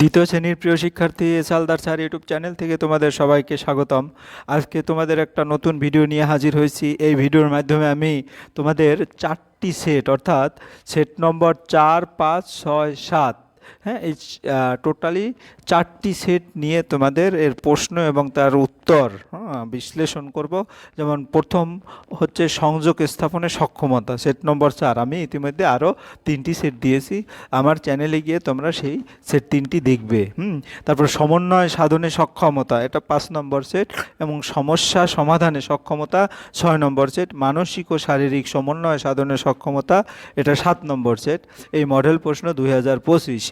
দ্বিতীয় শ্রেণির প্রিয় শিক্ষার্থী এসালদার স্যার ইউটিউব চ্যানেল থেকে তোমাদের সবাইকে স্বাগতম। আজকে তোমাদের একটা নতুন ভিডিও নিয়ে হাজির হয়েছি। এই ভিডিওর মাধ্যমে আমি তোমাদের চারটি সেট, অর্থাৎ সেট নম্বর চার, পাঁচ, ছয়, সাত হ্যাঁ এই টোটালি চারটি সেট নিয়ে তোমাদের এর প্রশ্ন এবং তার উত্তর হ্যাঁ, বিশ্লেষণ করব। যেমন প্রথম হচ্ছে সংযোগ স্থাপনে সক্ষমতা সেট নম্বর চার। আমি ইতিমধ্যে আরও তিনটি সেট দিয়েছি। আমার চ্যানেলে গিয়ে তোমরা সেই সেট তিনটি দেখবে হুম। তারপর সমন্বয় সাধনে সক্ষমতা এটা পাঁচ নম্বর সেট। এবং সমস্যা সমাধানে সক্ষমতা ছয় নম্বর সেট। মানসিক ও শারীরিক সমন্বয় সাধনে সক্ষমতা এটা সাত নম্বর সেট। এই মডেল প্রশ্ন দুই হাজার পঁচিশ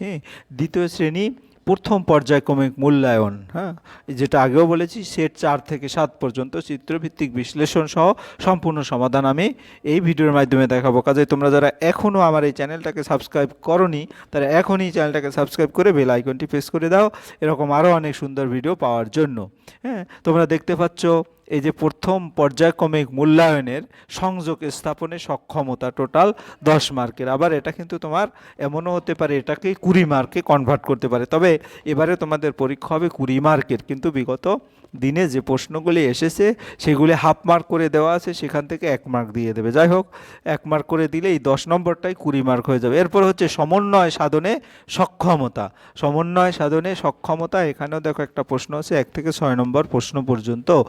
দ্বিতীয় শ্রেণি প্রথম পর্যায়ক্রমিক মূল্যায়ন হ্যাঁ? যেটা আগেও বলেছি, সেট চার থেকে সাত পর্যন্ত চিত্রভিত্তিক বিশ্লেষণ সহ সম্পূর্ণ সমাধান আমি এই ভিডিওর মাধ্যমে দেখাবো। কাজে তোমরা যারা এখনও আমার এই চ্যানেলটাকে সাবস্ক্রাইব করনি, তারা এখনই চ্যানেলটাকে সাবস্ক্রাইব করে বেল আইকনটি প্রেস করে দাও। এরকম আরও অনেক সুন্দর ভিডিও পাওয়ার জন্য হ্যাঁ? তোমরা দেখতে পাচ্ছ এই যে প্রথম পর্যায়ক্রমিক মূল্যায়নের সংযোগ স্থাপনে সক্ষমতা টোটাল দশ মার্কের। আবার এটা কিন্তু তোমার এমনও হতে পারে এটাকে কুড়ি মার্কে কনভার্ট করতে পারে। তবে এবারে তোমাদের পরীক্ষা হবে কুড়ি মার্কের। কিন্তু বিগত দিনে যে প্রশ্নগুলি এসেছে, সেগুলি হাফ মার্ক করে দেওয়া আছে, সেখান থেকে এক মার্ক দিয়ে দেবে। যাই হোক, এক মার্ক করে দিলে এই দশ নম্বরটাই কুড়ি মার্ক হয়ে যাবে। এরপর হচ্ছে সমন্বয় সাধনে সক্ষমতা। সমন্বয় সাধনে সক্ষমতা, এখানেও দেখো একটা প্রশ্ন আছে, এক থেকে ছয় নম্বর প্রশ্ন পর্যন্ত।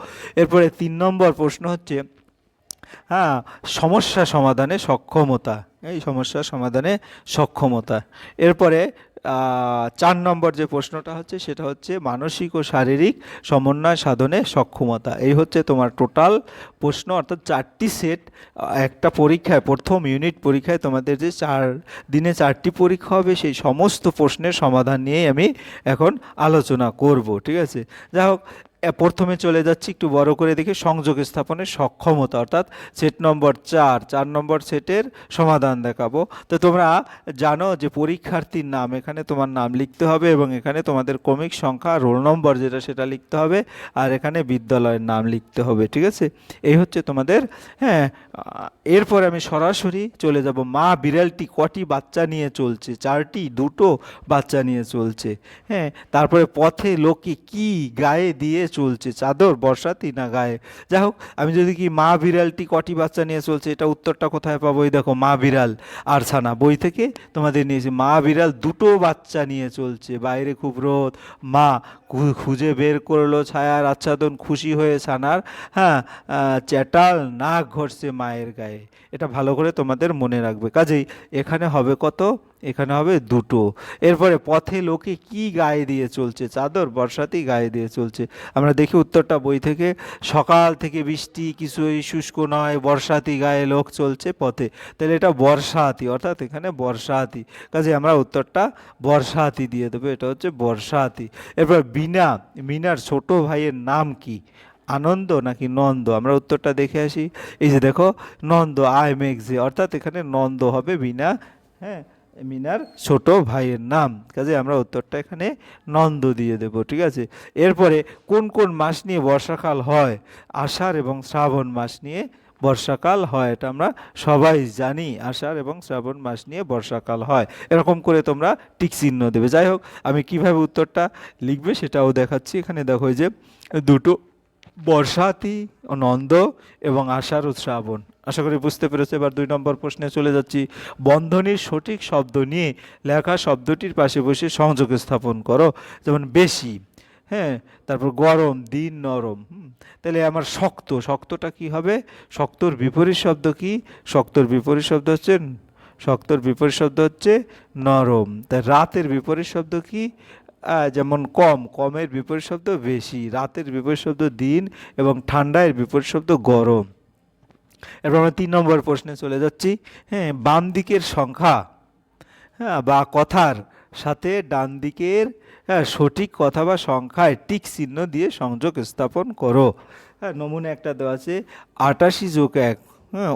এরপরে তিন নম্বর প্রশ্ন হচ্ছে হ্যাঁ সমস্যা সমাধানে সক্ষমতা। এই সমস্যা সমাধানে সক্ষমতা। এরপরে চার নম্বর যে প্রশ্নটা হচ্ছে, সেটা হচ্ছে মানসিক ও শারীরিক সমন্বয় সাধনে সক্ষমতা। এই হচ্ছে তোমার টোটাল প্রশ্ন, অর্থাৎ চারটি সেট। একটা পরীক্ষায়, প্রথম ইউনিট পরীক্ষায় তোমাদের যে চার, দিনে চারটি পরীক্ষা হবে, সেই সমস্ত প্রশ্নের সমাধান নিয়েই আমি এখন আলোচনা করব, ঠিক আছে? যাই হোক প্রথমে চলে যাচ্ছি একটু বড় করে দেখে সংযোগ স্থাপনের সক্ষমতা, অর্থাৎ সেট নম্বর চার চার নম্বর সেটের সমাধান দেখাবো। তো তোমরা জানো যে পরীক্ষার্থীর নাম, এখানে তোমার নাম লিখতে হবে এবং এখানে তোমাদের ক্রমিক সংখ্যা রোল নম্বর যেটা সেটা লিখতে হবে, আর এখানে বিদ্যালয়ের নাম লিখতে হবে, ঠিক আছে? এই হচ্ছে তোমাদের হ্যাঁ এরপর আমি সরাসরি চলে যাব। মা বিড়ালটি কটি বাচ্চা নিয়ে চলছে? চারটি, দুটো বাচ্চা নিয়ে চলছে হ্যাঁ? তারপরে পথে লোকে কি গায়ে দিয়ে চলছে, চাদর বর্ষাতি না গায়ে। যাই হোক, আমি যদি কি মা বিড়ালটি কটি বাচ্চা নিয়ে চলছে, এটা উত্তরটা কোথায় পাবো? এই দেখো, মা বিড়াল আর ছানা বই থেকে তোমাদের নিয়েছি মা বিড়াল দুটো বাচ্চা নিয়ে চলছে। বাইরে খুব রোদ। মা খুঁজে বের করল ছায়ার আচ্ছাদন, খুশি হয়ে ছানার হ্যাঁ চ্যাটাল নাক ঘষছে মায়ের গায়ে। এটা ভালো করে তোমাদের মনে রাখবে। কাজেই এখানে হবে কত? এখানে হবে দুটো। এরপরে পথে লোকে কি গায়ে দিয়ে চলছে? চাদর বর্ষাতেই গায়ে দিয়ে চলছে। আমরা দেখি উত্তরটা বই থেকে, সকাল থেকে বৃষ্টি কিছুই শুষ্ক নয় বর্ষাতি গায়ে লোক চলছে পথে। তাহলে এটা বর্ষাতি, অর্থাৎ এখানে বর্ষাতি। কাজে আমরা উত্তরটা বর্ষাতি দিয়ে দেবো, এটা হচ্ছে বর্ষাতি। এরপর বিনা মিনার ছোট ভাইয়ের নাম কি? আনন্দ নাকি নন্দ? আমরা উত্তরটা দেখে আসি। এই যে দেখো, নন্দ, আই মেঘজে অর্থাৎ এখানে নন্দ হবে বিনা হ্যাঁ? মিনার ছোট ভাইয়ের নাম। কাজে আমরা উত্তরটা এখানে নন্দ দিয়ে দেব, ঠিক আছে? এরপরে কোন কোন মাস নিয়ে বর্ষাকাল হয়? আষাঢ় এবং শ্রাবণ মাস নিয়ে বর্ষাকাল হয়, এটা আমরা সবাই জানি। আষাঢ় এবং শ্রাবণ মাস নিয়ে বর্ষাকাল হয়। এরকম করে তোমরা টিক চিহ্ন দেবে। যাই হোক, আমি কীভাবে উত্তরটা লিখবে সেটাও দেখাচ্ছি। এখানে দেখো যে দুটো বর্ষাতি নন্দ এবং ও শ্রাবণ আশা করি বুঝতে পেরেছ, এবার দুই নম্বর প্রশ্নে চলে যাচ্ছি। বন্ধনীর সঠিক শব্দ নিয়ে লেখা শব্দটির পাশে বসে সংযোগ স্থাপন করো। যেমন বেশি হ্যাঁ? তারপর গরম, দিন নরম তাহলে আমার শক্ত, শক্তটা কি হবে? শক্তর বিপরীত শব্দ কি? শক্তর বিপরীত শব্দ হচ্ছে শক্তর বিপরীত শব্দ হচ্ছে নরম। তা রাতের বিপরীত শব্দ কি? যেমন কম, কমের বিপরীত শব্দ বেশি, রাতের বিপরীত শব্দ দিন এবং ঠান্ডার বিপরীত শব্দ গরম। এরপর আমরা তিন নম্বর প্রশ্নে চলে যাচ্ছি। হ্যাঁ বাম দিকের সংখ্যা হ্যাঁ বা কথার সাথে ডান দিকের হ্যাঁ সঠিক কথা বা সংখ্যায় টিক চিহ্ন দিয়ে সংযোগ স্থাপন করো। হ্যাঁ নমুনা একটা দেওয়া আছে, আটাশি যোগ এক হ্যাঁ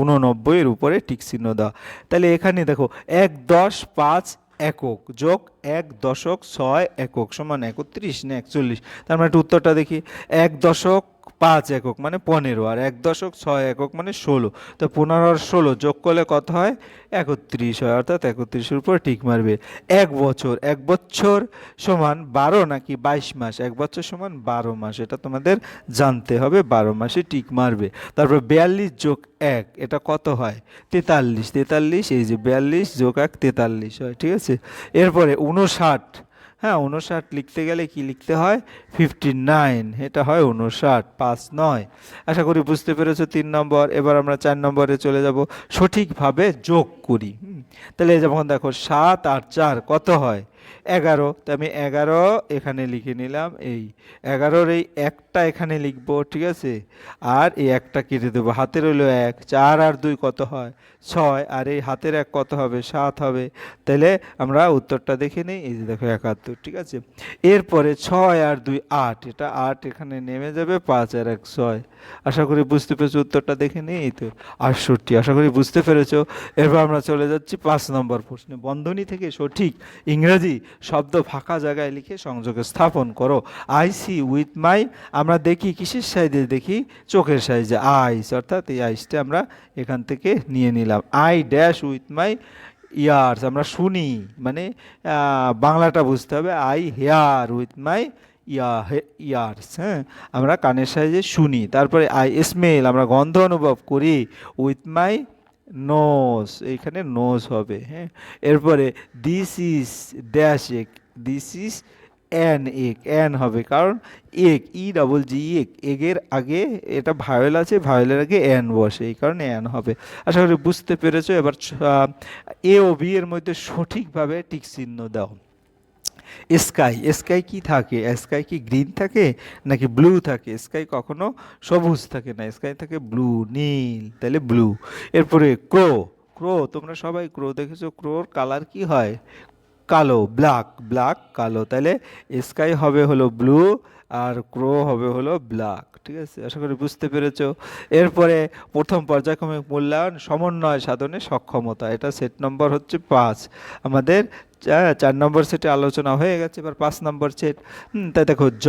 উননব্বইয়ের উপরে টিক চিহ্ন দেওয়া তাহলে এখানে দেখো, এক, দশ, পাঁচ একক যোগ এক দশক ছয় একক সমান একত্রিশ না একচল্লিশ? তার মানে একটু উত্তরটা দেখি। এক দশক পাঁচ একক মানে পনেরো আর এক দশক ছয় একক মানে ষোলো। তো পনেরো আর ষোলো যোগ করলে কত হয়? একত্রিশ হয়, অর্থাৎ একত্রিশের উপর টিক মারবে। এক বছর এক বছর সমান বারো নাকি বাইশ মাস? এক বছর সমান বারো মাস, এটা তোমাদের জানতে হবে, বারো মাসে টিক মারবে। তারপর বিয়াল্লিশ যোগ এক, এটা কত হয়? তেতাল্লিশ তেতাল্লিশ, এই যে বিয়াল্লিশ যোগ এক, তেতাল্লিশ হয়, ঠিক আছে? এরপরে উনষাট হ্যাঁ উনষাট লিখতে গেলে কি লিখতে হয়? ফিফটি নাইন এটা হয় উনষাট পাঁচ নয়। আশা করি বুঝতে পেরেছ তিন নম্বর। এবার আমরা চার নম্বরে চলে যাব। সঠিকভাবে যোগ করি। তাহলে যখন দেখো, সাত আর চার কত হয়? এগারো। তো আমি এগারো এখানে লিখে নিলাম এই। এগারোর এই একটা এখানে লিখব, ঠিক আছে? আর এই একটা কেটে দেবো। হাতের হলো এক। চার আর দুই কত হয়? ছয়। আর এই হাতের এক কত হবে? সাত হবে। তাহলে আমরা উত্তরটা দেখে নিই। এই যে দেখো একাত্তর, ঠিক আছে? এরপরে ছয় আর দুই আট। এটা আট এখানে নেমে যাবে, পাঁচ আর এক ছয়। আশা করি বুঝতে পেরেছ উত্তরটা দেখে নিই? এই তো, আটষট্টি। আশা করি বুঝতে পেরেছ। এরপর আমরা চলে যাচ্ছি পাঁচ নম্বর প্রশ্নে। বন্ধনী থেকে সঠিক ইংরেজি শব্দ ফাঁকা জায়গায় লিখে সংযোগে স্থাপন করো। আই সি উইথ মাই আমরা দেখি কিসের সাইজে দেখি? চোখের সাইজে আইস অর্থাৎ এই আইসটা আমরা এখান থেকে নিয়ে নিলাম। I dash with my ears আমরা শুনি মানে বাংলাটা বুঝতে হবে। I hear with my ya ears হ্যাঁ? আমরা কানের সাইজে শুনি। তারপরে আই স্মেল আমরা গন্ধ অনুভব করি উইথ মাই নোজ এইখানে নোস হবে হ্যাঁ? এরপরে দিস ইজ ড্যাশ এক দিস ইজ অ্যান এক অ্যান হবে, কারণ এক ই ডাবল জি এক এগের আগে এটা ভায়োল আছে ভায়োলের আগে অ্যান বসে, এই কারণে অ্যান হবে। আশা করি বুঝতে পেরেছ, এবার এ ও বি এর মধ্যে সঠিকভাবে টিক চিহ্ন দাও। স্কাই স্কাই কি থাকে? স্কাই কি গ্রিন থাকে নাকি ব্লু থাকে? স্কাই কখনো সবুজ থাকে না, স্কাই থাকে ব্লু, নীল তাহলে ব্লু। এরপরে ক্রো ক্রো, তোমরা সবাই ক্রো দেখেছ? ক্রোর কালার কি হয়? কালো, ব্ল্যাক ব্ল্যাক, কালো তাহলে স্কাই হবে হলো ব্লু আর ক্রো হবে হলো ব্ল্যাক, ঠিক আছে? আশা করি বুঝতে পেরেছ। এরপরে প্রথম পর্যায়ক্রমিক মূল্যায়ন, সমন্বয় সাধনে সক্ষমতা, এটা সেট নম্বর হচ্ছে পাঁচ। আমাদের চার নম্বর সেটে আলোচনা হয়ে গেছে, এবার পাঁচ নম্বর সেট। তাই দেখো, জ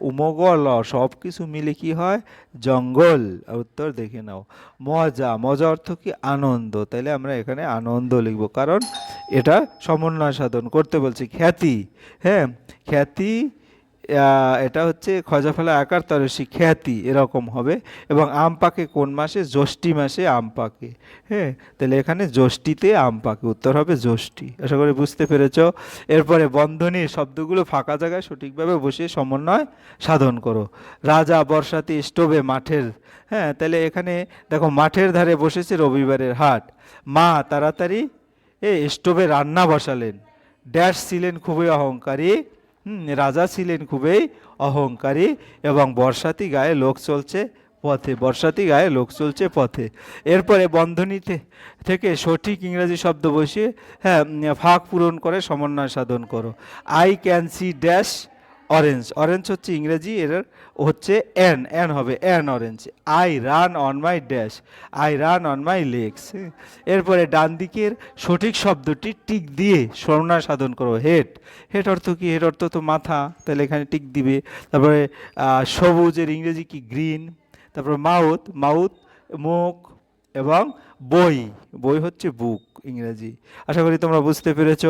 উমগ ল সব কিছু মিলে কি হয়? জঙ্গল। উত্তর দেখে নাও। মজা। মজা অর্থ কি? আনন্দ। তাইলে আমরা এখানে আনন্দ লিখব। কারণ এটা সমন্বয় সাধন। করতে বলছি খ্যাতি। হ্যাঁ খ্যাতি এটা হচ্ছে খজাফলা আকার, তরসি খ্যাতি, এরকম হবে। এবং আম পাকে কোন মাসে? জ্যৈষ্ঠী মাসে আম পাকে। হ্যাঁ তাহলে এখানে জ্যৈষ্ঠীতে আম পাকে, উত্তর হবে জ্যৈষ্ঠী। আশা করি বুঝতে পেরেছ? এরপরে বন্ধনীর শব্দগুলো ফাঁকা জায়গায় সঠিকভাবে বসিয়ে সমন্বয় সাধন করো। রাজা বর্ষাতে স্টোভে মাঠের হ্যাঁ তাহলে এখানে দেখো মাঠের ধারে বসেছে রবিবারের হাট। মা তাড়াতাড়ি এ স্টোভে রান্না বসালেন। ড্যাশ ছিলেন খুবই অহংকারী। রাজা ছিলেন খুবই অহংকারী এবং বর্ষাতি গায়ে লোক চলছে পথে, বর্ষাতি গায়ে লোক চলছে পথে। এরপরে বন্ধনীতে থেকে সঠিক ইংরেজি শব্দ বসিয়ে হ্যাঁ ফাঁক পূরণ করে সমন্বয় সাধন করো। I can see dash orange orange হচ্ছে ইংরেজি এর হচ্ছে অ্যান অ্যান হবে an orange I run on my dash I run on my legs এরপরে ডান দিকের সঠিক শব্দটি টিক দিয়ে স্মরণা সাধন করো হেড হেড অর্থ কি? হেড অর্থ তো মাথা, তাহলে এখানে টিক দিবে। তারপরে সবুজের ইংরেজি কি? গ্রিন তারপরে মাউথ মাউথ মুখ এবং বই। বই হচ্ছে বুক ইংরেজি। আশা করি তোমরা বুঝতে পেরেছ।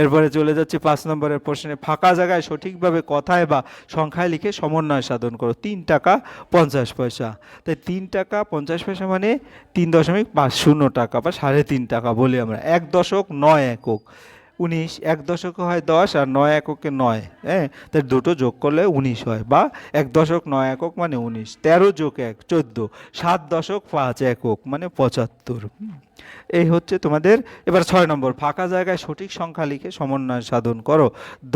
এরপরে চলে যাচ্ছি পাঁচ নম্বরের প্রশ্নে। ফাঁকা জায়গায় সঠিকভাবে কথায় বা সংখ্যায় লিখে সমন্বয় সাধন করো। তিন টাকা পঞ্চাশ পয়সা। তাই তিন টাকা পঞ্চাশ পয়সা মানে তিন দশমিক পাঁচ শূন্য টাকা বা সাড়ে তিন টাকা বলি আমরা। এক দশক নয় একক। উনিশ, এক দশকে হয় দশ আর নয় এককে নয় হ্যাঁ? তাই দুটো যোগ করলে উনিশ হয়, বা এক দশক নয় একক মানে উনিশ, তেরো যোগ এক চোদ্দ, সাত দশক পাঁচ একক মানে পঁচাত্তর এই হচ্ছে তোমাদের, এবার ছয় নম্বর, ফাঁকা জায়গায় সঠিক সংখ্যা লিখে সমন্বয় সাধন করো,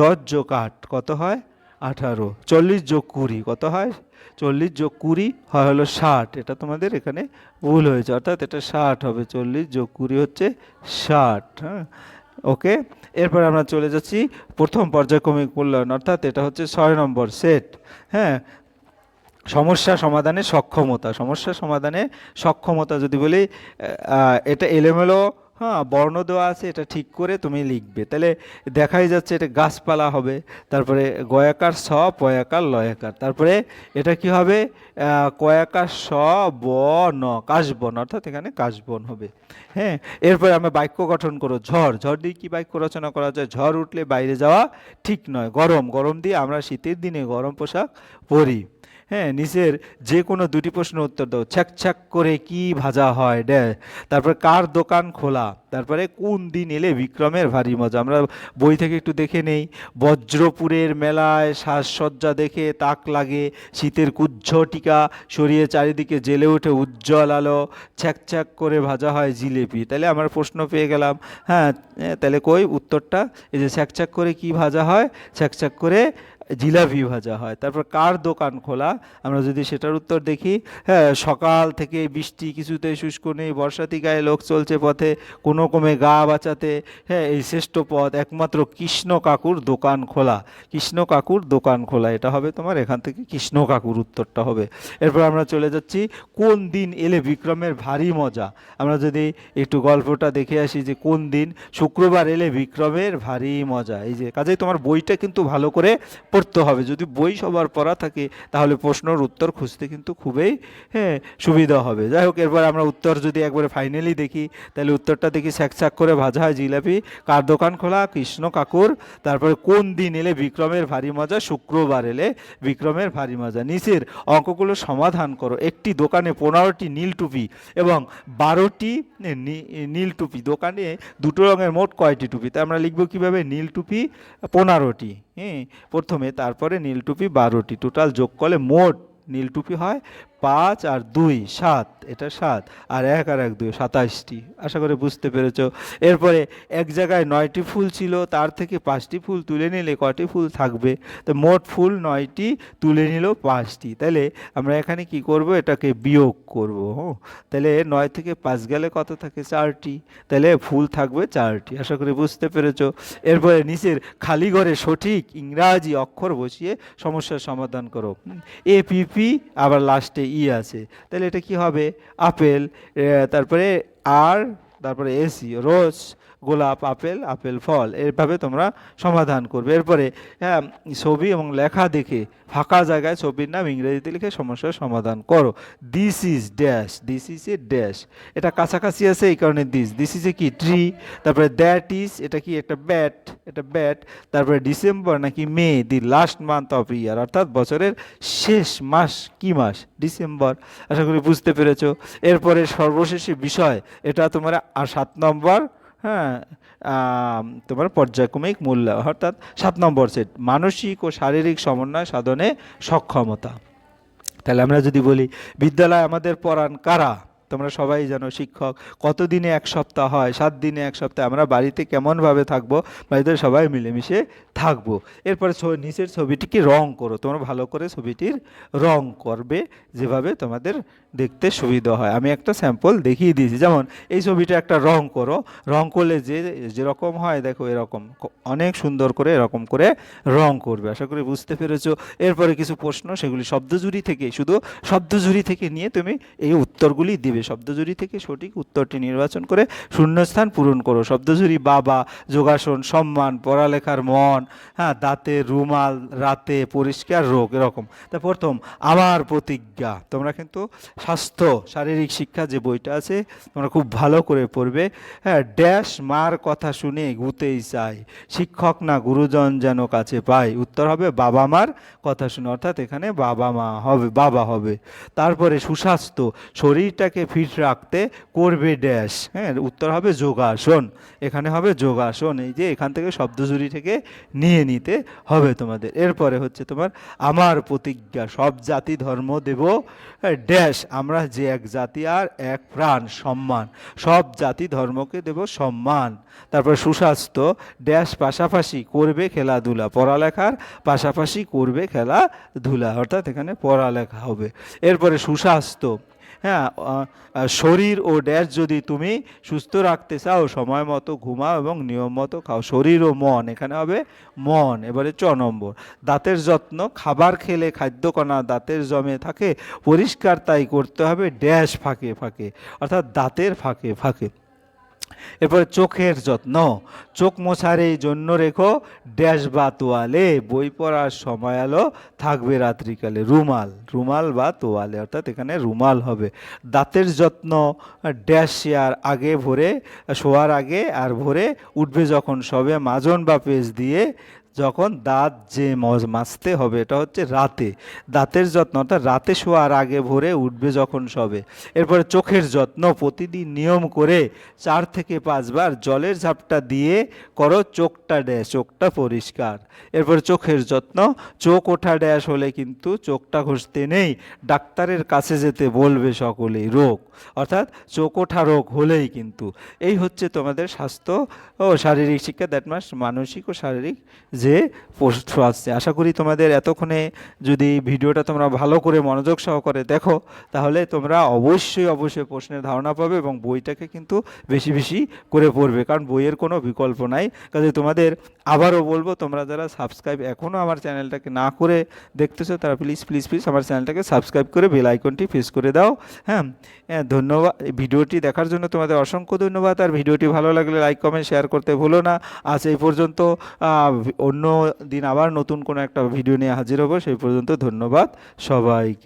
দশ যোগ আট কত হয়? আঠারো, চল্লিশ যোগ কুড়ি কত হয়? চল্লিশ যোগ কুড়ি হয় হলো ষাট, এটা তোমাদের এখানে ভুল হয়েছে, অর্থাৎ এটা ষাট হবে, চল্লিশ যোগ কুড়ি হচ্ছে ষাট হ্যাঁ? ওকে? এরপর আমরা চলে যাচ্ছি প্রথম পর্যায়ক্রমিক মূল্যায়ন, অর্থাৎ এটা হচ্ছে ছয় নম্বর সেট হ্যাঁ? সমস্যা সমাধানে সক্ষমতা, সমস্যা সমাধানে সক্ষমতা যদি বলি এটা এলোমেলো হ্যাঁ বর্ণ দেওয়া আছে, এটা ঠিক করে তুমি লিখবে। তাহলে দেখাই যাচ্ছে এটা গাছপালা হবে, তারপরে গয়াকার স, পয়াকার লয়াকার। তারপরে এটা কি হবে? কয়াকার স, ব, ন, কাশবন, অর্থাৎ এখানে কাশবন হবে। হ্যাঁ এরপরে আমরা বাক্য গঠন করো, ঝড়। ঝড় দিয়ে কী বাক্য রচনা করা যায়? ঝড় উঠলে বাইরে যাওয়া ঠিক নয়, গরম। গরম দিয়ে আমরা শীতের দিনে গরম পোশাক পরি। হ্যাঁ নিচের যে কোনো দুটি প্রশ্ন উত্তর দাও। ছ্যাক ছ্যাক করে কি ভাজা হয়? ড্যা তারপরে কার দোকান খোলা? তারপরে কোন দিন এলে বিক্রমের ভারী মজা? আমরা বই থেকে একটু দেখে নেই। বজ্রপুরের মেলায় সাজসজ্জা দেখে তাক লাগে। শীতের কুজ্ঝ টিকা সরিয়ে চারিদিকে জেলে ওঠে উজ্জ্বল আলো। ছ্যাক ছ্যাক করে ভাজা হয় জিলেপি। তাহলে আমরা প্রশ্ন পেয়ে গেলাম। হ্যাঁ তাহলে কই উত্তরটা? এই যে ছ্যাক করে কি ভাজা হয়? ছ্যাক করে জিলাপি ভাজা হয়। তারপর কার দোকান খোলা? আমরা যদি সেটার উত্তর দেখি হ্যাঁ সকাল থেকে বৃষ্টি কিছুতেই শুষ্ক নেই বর্ষাতি গায়ে লোক চলছে পথে, কোনো কমে গা বাঁচাতে। হ্যাঁ এই শ্রেষ্ঠ পথ, একমাত্র কৃষ্ণ কাকুর দোকান খোলা। কৃষ্ণ কাকুর দোকান খোলা, এটা হবে তোমার, এখান থেকে কৃষ্ণ কাকুর উত্তরটা হবে। এরপর আমরা চলে যাচ্ছি, কোন দিন এলে বিক্রমের ভারী মজা? আমরা যদি একটু গল্পটা দেখে আসি যে কোন দিন শুক্রবার এলে বিক্রমের ভারী মজা। এই যে, কাজেই তোমার বইটা কিন্তু ভালো করে পড়তে হবে। যদি বই সবার পড়া থাকে, তাহলে প্রশ্নের উত্তর খুঁজতে কিন্তু খুবই হ্যাঁ সুবিধা হবে। যাই হোক, এরপর আমরা উত্তর যদি একবারে ফাইনালি দেখি, তাহলে উত্তরটা দেখি স্যাক স্যাক করে ভাজা হয় জিলাপি। কার দোকান খোলা? কৃষ্ণ কাকুর। তারপরে কোন দিন এলে বিক্রমের ভারী মজা? শুক্রবার এলে বিক্রমের ভারী মজা। নিচের অঙ্কগুলো সমাধান করো। একটি দোকানে পনেরোটি নীল টুপি এবং বারোটি নীল টুপি। দোকানে দুটো রঙের মোট কয়টি টুপি? তা আমরা লিখব কীভাবে? নীল টুপি, পনেরোটি। হ্যাঁ প্রথমে তারপরে নীল টুপি বারোটি। টোটাল যোগ করলে মোট নীল টুপি হয় পাঁচ আর দুই, সাত। এটা সাত আর এক আর এক দুই সাতাশটি আশা করি বুঝতে পেরেছ। এরপরে এক জায়গায় নয়টি ফুল ছিল, তার থেকে পাঁচটি ফুল তুলে নিলে কটি ফুল থাকবে? তো মোট ফুল নয়টি তুলে নিল পাঁচটি। তাহলে আমরা এখানে কি করব? এটাকে বিয়োগ করব হ্যাঁ তাহলে নয় থেকে পাঁচ গেলে কত থাকে? চারটি। তাহলে ফুল থাকবে চারটি। আশা করি বুঝতে পেরেছ। এরপরে নিচের খালি ঘরে সঠিক ইংরাজি অক্ষর বসিয়ে সমস্যার সমাধান করো। এ পিপি আবার লাস্টে ই আছে। তাহলে এটা কি হবে? আপেল তারপরে আর তারপরে এসি রোজ গোলাপ, আপেল আপেল ফল, এভাবে তোমরা সমাধান করবে। এরপরে হ্যাঁ ছবি এবং লেখা দেখে, ফাঁকা জায়গায় ছবির নাম ইংরেজিতে লিখে সমস্যার সমাধান করো। This is dash this is a dash এটা কাছাকাছি আছে এই কারণে দিস দিস ইজ এ কি? ট্রি তারপরে দ্যাট ইজ এটা কি? একটা ব্যাট এটা ব্যাট তারপরে ডিসেম্বর নাকি May the last month of year অর্থাৎ বছরের শেষ মাস, কি মাস? ডিসেম্বর আশা করি বুঝতে পেরেছ। এরপরে সর্বশেষে বিষয়, এটা তোমার, আর সাত নম্বর হ্যাঁ তোমার পর্যায়ক্রমিক মূল্য, অর্থাৎ সাত নম্বর সেট, মানসিক ও শারীরিক সমন্বয় সাধনে সক্ষমতা। তাহলে আমরা যদি বলি, বিদ্যালয় আমাদের পড়ান কারা? তোমরা সবাই জানো, শিক্ষক কত দিনে এক সপ্তাহ হয়, সাত দিনে এক সপ্তাহ, আমরা বাড়িতে কেমনভাবে থাকব? বাড়িতে সবাই মিলেমিশে থাকব। এরপরে নিচের ছবিটিকে রং করো, তোমরা ভালো করে ছবিটির রং করবে, যেভাবে তোমাদের দেখতে সুবিধা হয়। আমি একটা স্যাম্পল দেখিয়ে দিয়েছি। যেমন, এই ছবিটা একটা রং করো। রং করলে যে, যেরকম হয়, দেখো এরকম। অনেক সুন্দর করে এরকম করে রং করবে। আশা করি বুঝতে পেরেছ। এরপরে কিছু প্রশ্ন, সেগুলি শব্দজুরি থেকে, শুধু শব্দজুরি থেকে নিয়ে তুমি এই উত্তরগুলি দিবে। শব্দজুরি থেকে সঠিক উত্তরটি নির্বাচন করে শূন্যস্থান পূরণ করো। শব্দজুরি বাবা, যোগাসন, সম্মান, পড়ালেখার মন হ্যাঁ দাঁতে রুমাল, রাতে পরিষ্কার রোগ, এরকম। তা প্রথম, আমার প্রতিজ্ঞা। তোমরা কিন্তু স্বাস্থ্য শারীরিক শিক্ষা যে বইটা আছে তোমরা খুব ভালো করে পড়বে। হ্যাঁ ড্যাশ মার কথা শুনে গুতেই চাই শিক্ষক না গুরুজন যেন কাছে পাই উত্তর হবে বাবা মার কথা শুনে। অর্থাৎ এখানে বাবা মা হবে বাবা হবে। তারপরে সুস্বাস্থ্য শরীরটাকে ফিট রাখতে করবে ড্যাশ। হ্যাঁ উত্তর হবে যোগাসন। এখানে হবে যোগাসন। এই যে এখান থেকে শব্দজুরি থেকে নিয়ে নিতে হবে তোমাদের। এরপরে হচ্ছে তোমার আমার প্রতিজ্ঞা সব জাতি ধর্ম দেব হ্যাঁ, ড্যাশ আমরা যে এক জাতি আর এক প্রাণ, সম্মান। সব জাতি ধর্মকে দেব সম্মান। তারপর সুস্বাস্থ্য, ড্যাশ পাশাপাশি করবে খেলাধুলা, পড়ালেখার পাশাপাশি করবে খেলাধুলা। অর্থাৎ এখানে পড়ালেখা হবে। এরপরে সুস্বাস্থ্য হ্যাঁ শরীর ও ড্যাশ যদি তুমি সুস্থ রাখতে চাও, সময় মতো ঘুমাও এবং নিয়ম মতো খাও। শরীর ও মন, এখানে হবে মন, এবারে চ নম্বর। দাঁতের যত্ন, খাবার খেলে খাদ্যকণা দাঁতের জমে থাকে, পরিষ্কার তাই করতে হবে, ড্যাশ ফাঁকে ফাঁকে, অর্থাৎ দাঁতের ফাঁকে ফাঁকে। এরপরে চোখের যত্ন। চোখ মোছার এই জন্য রেখো, ড্যাশ বা তোয়ালে বই পড়ার সময় আলো থাকবে রাত্রিকালে, রুমাল রুমাল বা তোয়ালে অর্থাৎ এখানে রুমাল হবে। দাঁতের যত্ন, ড্যাশ শেয়ার আগে ভরে, শোয়ার আগে আর ভরে উঠবে যখন সবে, মাজন বা পেজ দিয়ে যখন দাঁত যে মজ- মাজতে হবে, এটা হচ্ছে রাতে। দাঁতের যত্ন, অর্থাৎ রাতে শোয়ার আগে ভোরে উঠবে যখন সবে। এরপরে চোখের যত্ন, প্রতিদিন নিয়ম করে চার থেকে পাঁচবার জলের ঝাপটা দিয়ে করো, চোখটা ড্যাশ, চোখটা পরিষ্কার। এরপরে চোখের যত্ন, চোখ ওঠা ড্যাশ হলে কিন্তু চোখটা ঘষতে নেই, ডাক্তারের কাছে যেতে বলবে সকলেই, রোগ। অর্থাৎ চোখ ওঠা রোগ হলেই কিন্তু। এই হচ্ছে তোমাদের স্বাস্থ্য ও শারীরিক শিক্ষা দ্যাট মাস মানসিক ও শারীরিক যে প্রশ্ন আসছে। আশা করি তোমাদের এতক্ষণে যদি ভিডিওটা তোমরা ভালো করে মনোযোগ সহকারে দেখো তাহলে তোমরা অবশ্যই অবশ্যই প্রশ্নের ধারণা পাবে এবং বইটাকে কিন্তু বেশি বেশি করে পড়বে কারণ বইয়ের কোনো বিকল্প নাই। কাজে তোমাদের আবারও বলব তোমরা যারা সাবস্ক্রাইব এখনও আমার চ্যানেলটাকে না করে দেখতেছো তারা প্লিজ প্লিজ প্লিজ আমার চ্যানেলটাকে সাবস্ক্রাইব করে বেল আইকনটি প্রেস করে দাও। হ্যাঁ হ্যাঁ, ধন্যবাদ। ভিডিওটি দেখার জন্য তোমাদের অসংখ্য ধন্যবাদ। আর ভিডিওটি ভালো লাগলে লাইক কমেন্ট শেয়ার করতে ভুলো না। আজ এই পর্যন্ত অন্য দিন আবার নতুন কোনো একটা ভিডিও নিয়ে হাজির হব। সেই পর্যন্ত ধন্যবাদ সবাইকে।